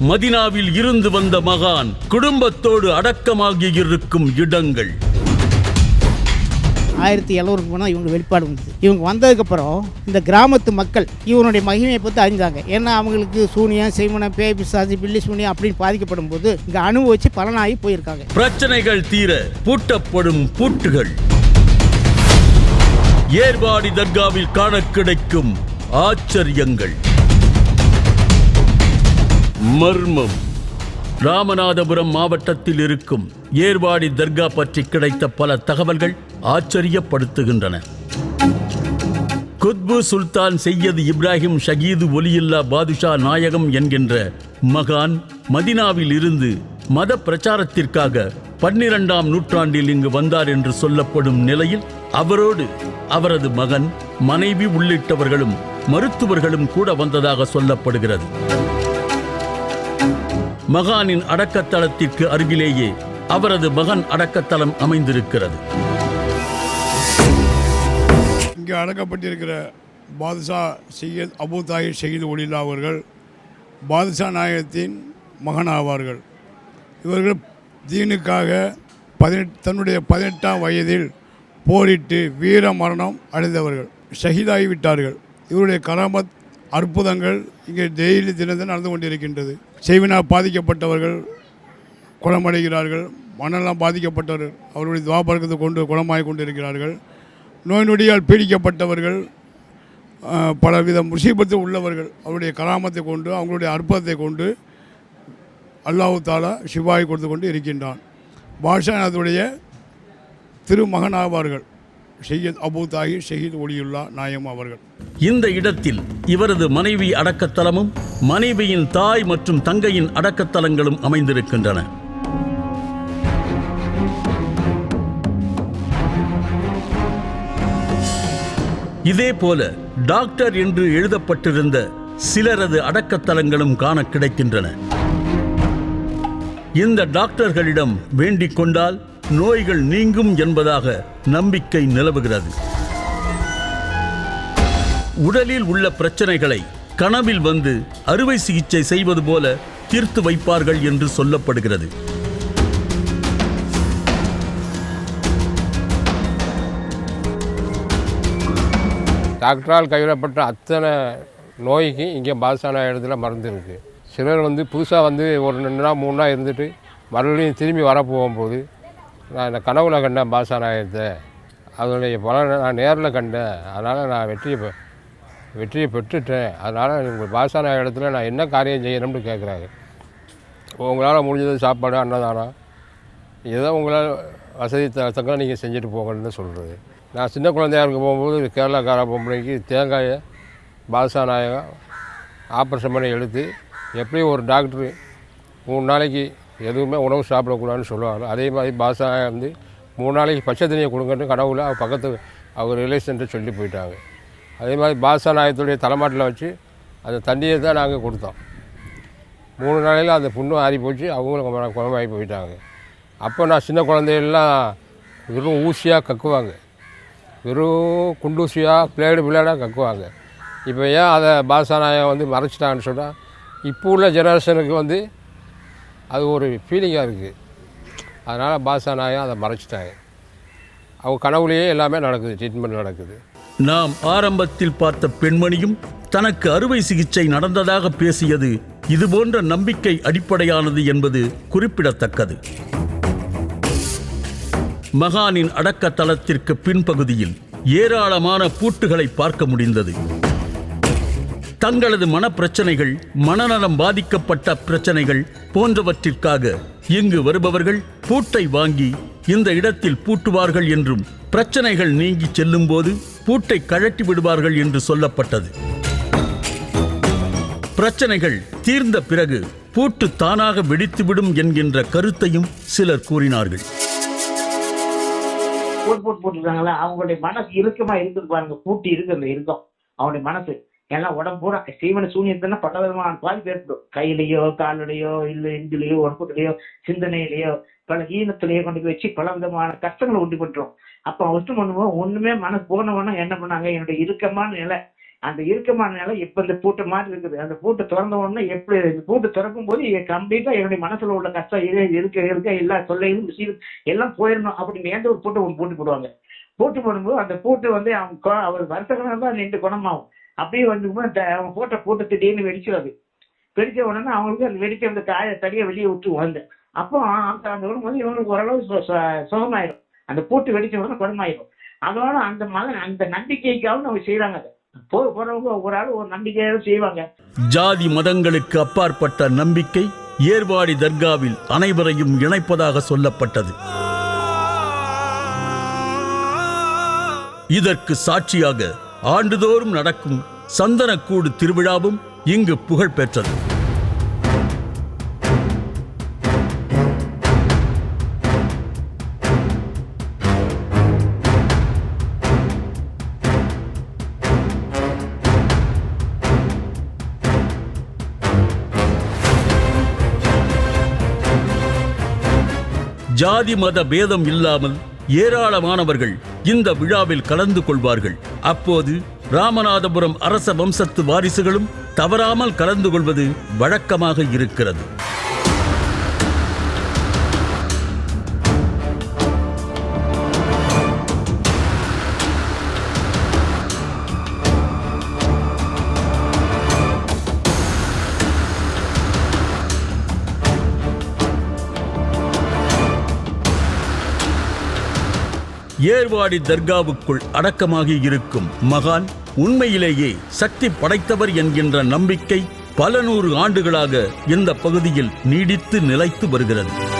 மதினாவில் இருந்து வந்த மகான் குடும்பத்தோடு அடக்கமாகி இருக்கும் இடங்கள். ஆயிரத்தி எழுநூறுக்கு போனால் இவங்க வெளிப்பாடு வந்தது. இவங்க வந்ததுக்கப்புறம் இந்த கிராமத்து மக்கள் இவனுடைய மகிமையை பற்றி அறிஞ்சாங்க ஏன்னா அவங்களுக்கு சூனியம் செய்மனம் பேய் பிசாசு பில்லி சூனியம் அப்படின்னு பாதிக்கப்படும் போது இங்கே அனுபவிச்சு பலனாகி போயிருக்காங்க. பிரச்சனைகள் தீர பூட்டப்படும் பூட்டுகள். ஏர்வாடி தர்காவில் காண கிடைக்கும் ஆச்சரியங்கள். மர்மம். ராமநாதபுரம் மாவட்டத்தில் இருக்கும் ஏர்வாடி தர்கா பற்றி கிடைத்த பல தகவல்கள் ஆச்சரியப்படுத்துகின்றன. குத்பு சுல்தான் செய்யது இப்ராஹிம் ஷகீது ஒலியில்லா பாதுஷா நாயகம் என்கின்ற மகான் மதினாவில் இருந்து மத பிரச்சாரத்திற்காக பன்னிரண்டாம் நூற்றாண்டில் இங்கு வந்தார் என்று சொல்லப்படும் நிலையில் அவரோடு அவரது மகன் மனைவி உள்ளிட்டவர்களும் மருத்துவர்களும் கூட வந்ததாக சொல்லப்படுகிறது. மகானின் அடக்கத்தலத்திற்கு அருகிலேயே அவரது மகன் அடக்கத்தலம் அமைந்திருக்கிறது. இங்கே அடக்கப்பட்டிருக்கிற பாதுஷா சையத் அபு தாயிர் ஷஹீத் ஒலில்லா அவர்கள் பாதுஷா நாயகத்தின் மகன் ஆவார்கள் இவர்கள் தீனுக்காக பதினெட் தன்னுடைய பதினெட்டாம் வயதில் போரிட்டு வீர மரணம் அடைந்தவர்கள். ஷஹீதாகிவிட்டார்கள். இவருடைய கராமத் அற்புதங்கள் இங்கே டெய்லி தினத்தில் நடந்து கொண்டிருக்கின்றது. செய்வினால் பாதிக்கப்பட்டவர்கள் குணமடைகிறார்கள் மனநலம் பாதிக்கப்பட்டவர்கள் அவருடைய துவாபரக்கத்தை கொண்டு குணமாகி கொண்டிருக்கிறார்கள். நோய் நொடியால் பீடிக்கப்பட்டவர்கள் பலவித முசீபத்து உள்ளவர்கள் அவருடைய கராமத்தை கொண்டு அவங்களுடைய அற்புதத்தை கொண்டு அல்லாஹு தாலா சிவாய் கொடுத்து கொண்டு இருக்கின்றான். பாஷா திருமகன் ஆவார்கள் ஷெய்யத் அபு தாஹிர் ஷஹீத் ஒளியுல்லா நாயம் அவர்கள். இந்த இடத்தில் இவரது மனைவி அடக்கத்தலமும் மனைவியின் தாய் மற்றும் தங்கையின் அடக்கத்தலங்களும் அமைந்திருக்கின்றன. இதே போல டாக்டர் என்று எழுதப்பட்டிருந்த சிலரது அடக்கத்தலங்களும் காண கிடைக்கின்றன. இந்த டாக்டர்களிடம் வேண்டிக் கொண்டால் நோய்கள் நீங்கும் என்பதாக நம்பிக்கை நிலவுகிறது. உடலில் உள்ள பிரச்சனைகளை கனவில் வந்து அறுவை சிகிச்சை செய்வது போல தீர்த்து வைப்பார்கள் என்று சொல்லப்படுகிறது. டாக்டரால் கைவிடப்பட்ட அத்தனை நோய்க்கு இங்கே பாசான இடத்துல மருந்து இருக்குது. சிலர் வந்து புதுசாக வந்து ஒரு ரெண்டு நாள் மூணு நாள் இருந்துட்டு மறுபடியும் திரும்பி வர போகும்போது நான் இந்த கனவுல கண்டேன் பாதுஷா நாயகத்தை அதனுடைய பலனை நான் நேரில் கண்டேன். அதனால் நான் வெற்றியை பெ- வெற்றியை பெற்றுட்டேன். அதனால் உங்கள் பாசான இடத்துல நான் என்ன காரியம் செய்யணும்னு கேட்குறாங்க உங்களால் முடிஞ்சது சாப்பாடு அன்னதானம் ஏதோ உங்களால் வசதி த நீங்கள் செஞ்சுட்டு போங்கன்னு சொல்கிறது நான் சின்ன குழந்தையாக இருக்க போகும்போது கேரளாக்கார பொம்பளைக்கு தேங்காயை பாதுஷா நாயகம் ஆப்ரேஷன் பண்ணி எடுத்து எப்படியும் ஒரு டாக்டரு மூணு நாளைக்கு எதுவுமே உணவு சாப்பிடக்கூடாதுன்னு சொல்லுவாங்க. அதே மாதிரி பாஷா வந்து மூணு நாளைக்கு பச்சை தண்ணியை கொடுங்கன்னு கடவுளை அவர் பக்கத்து அவர் ரிலேஷன்ட்டு சொல்லி போயிட்டாங்க. அதே மாதிரி பாஷா நாயத்துடைய தலைமாட்டில் வச்சு அந்த தண்ணியை தான் நாங்கள் கொடுத்தோம். மூணு நாளையில் அந்த புண்ணு ஆறி போச்சு. அவங்களும் குழம்பாகி போயிட்டாங்க. அப்போ நான் சின்ன குழந்தையெல்லாம் வெறும் ஊசியாக கக்குவாங்க. வெறும் குண்டூசியாக பிளேடு பிளேடாக கக்குவாங்க. இப்போ ஏன் அதை பாசாநாயம் வந்து மறைச்சிட்டாங்கன்னு சொன்னால் இப்போ உள்ள ஜெனரேஷனுக்கு வந்து அது ஒரு ஃபீலிங்காக இருக்குது அதனால் பாசாநாயம் அதை மறைச்சிட்டாங்க. அவங்க கனவுலேயே எல்லாமே நடக்குது ட்ரீட்மெண்ட் நடக்குது. நாம் ஆரம்பத்தில் பார்த்த பெண்மணியும் தனக்கு அறுவை சிகிச்சை நடந்ததாக பேசியது இதுபோன்ற நம்பிக்கை அடிப்படையானது என்பது குறிப்பிடத்தக்கது. மகானின் அடக்கத்தலத்திற்கு பின்பகுதியில் ஏராளமான பூட்டுகளை பார்க்க முடிந்தது. தங்களது மனப்பிரச்சனைகள் மனநலம் பாதிக்கப்பட்ட பிரச்சனைகள் போன்றவற்றிற்காக இங்கு வருபவர்கள் பூட்டை வாங்கி இந்த இடத்தில் பூட்டுவார்கள் என்றும் பிரச்சனைகள் நீங்கி செல்லும்போது பூட்டை கழட்டி விடுவார்கள் என்று சொல்லப்பட்டது. பிரச்சனைகள் தீர்ந்த பிறகு பூட்டு தானாக வெடித்துவிடும் என்கின்ற கருத்தையும் சிலர் கூறினார்கள். போட்டு போட்டுருக்காங்களா அவங்களுடைய மனசு இறுக்கமா இருக்குது பாருங்க பூட்டி இருக்கு அந்த இருக்கும் அவனுடைய மனசு. எல்லாம் உடம்பு பூரா சீவன சூன்யத்தினா பல விதமான பாதிப்பு ஏற்படும். கையிலையோ காலிலையோ இல்லை இஞ்சிலையோ உடம்புலையோ சிந்தனையிலையோ பல ஈனத்திலேயோ கொண்டு போய் வச்சு பல விதமான கஷ்டங்களை உண்டு பண்றோம். அப்ப அவசியம் பண்ணுவோம் ஒண்ணுமே மனசு போனவனா என்ன பண்ணாங்க என்னுடைய இறுக்கமான நிலை. அந்த இறுக்கமான நிலை இப்ப இந்த பூட்டை மாதிரி இருக்குது. அந்த பூட்டை திறந்த உடனே எப்படி இந்த பூட்டு திறக்கும் போது கம்ப்ளீட்டா என்னுடைய மனசுல உள்ள கஷ்டம் இது இருக்க இருக்க எல்லா சொல்லையும் எல்லாம் போயிடணும் அப்படின்னு எந்த ஒரு பூட்டை ஒன்று பூட்டி போடுவாங்க. பூட்டு போடும்போது அந்த பூட்டு வந்து அவங்க அவர் வருஷங்களாக தான் நின்று குணமாகும். அப்படியே வந்து அவன் போட்ட போட்டு திடீர்னு வெடிச்சிடாது வெடிச்ச உடனே அவங்களுக்கு அந்த வெடிச்ச அந்த காய தடியை வெளியே விட்டு வந்து அப்போ அந்த அந்த விடும்போது இவங்களுக்கு ஓரளவு சுகமாயிடும் அந்த பூட்டு வெடிச்ச உடனே குணமாயிடும் அதோட அந்த மகன் அந்த நம்பிக்கைக்காகவும் அவங்க செய்யறாங்க அதை. போறவங்க ஒரு ஆள் ஒரு நம்பிக்கையாக செய்வாங்க. ஜாதி மதங்களுக்கு அப்பாற்பட்ட நம்பிக்கை ஏர்வாடி தர்காவில் அனைவரையும் இணைப்பதாக சொல்லப்பட்டது. இதற்கு சாட்சியாக ஆண்டுதோறும் நடக்கும் சந்தனக்கூடு திருவிழாவும் இங்கு புகழ் பெற்றது. ஜாதி மத பேதம் இல்லாமல் ஏராளமானவர்கள் இந்த விழாவில் கலந்து கொள்வார்கள். அப்போது ராமநாதபுரம் அரச வம்சத்து வாரிசுகளும் தவறாமல் கலந்து கொள்வது வழக்கமாக இருக்கிறது. ஏர்வாடி தர்காவுக்குள் அடக்கமாகி இருக்கும் மகான் உண்மையிலேயே சக்தி படைத்தவர் என்கின்ற நம்பிக்கை பல நூறு ஆண்டுகளாக இந்த பகுதியில் நீடித்து நிலைத்து வருகிறது.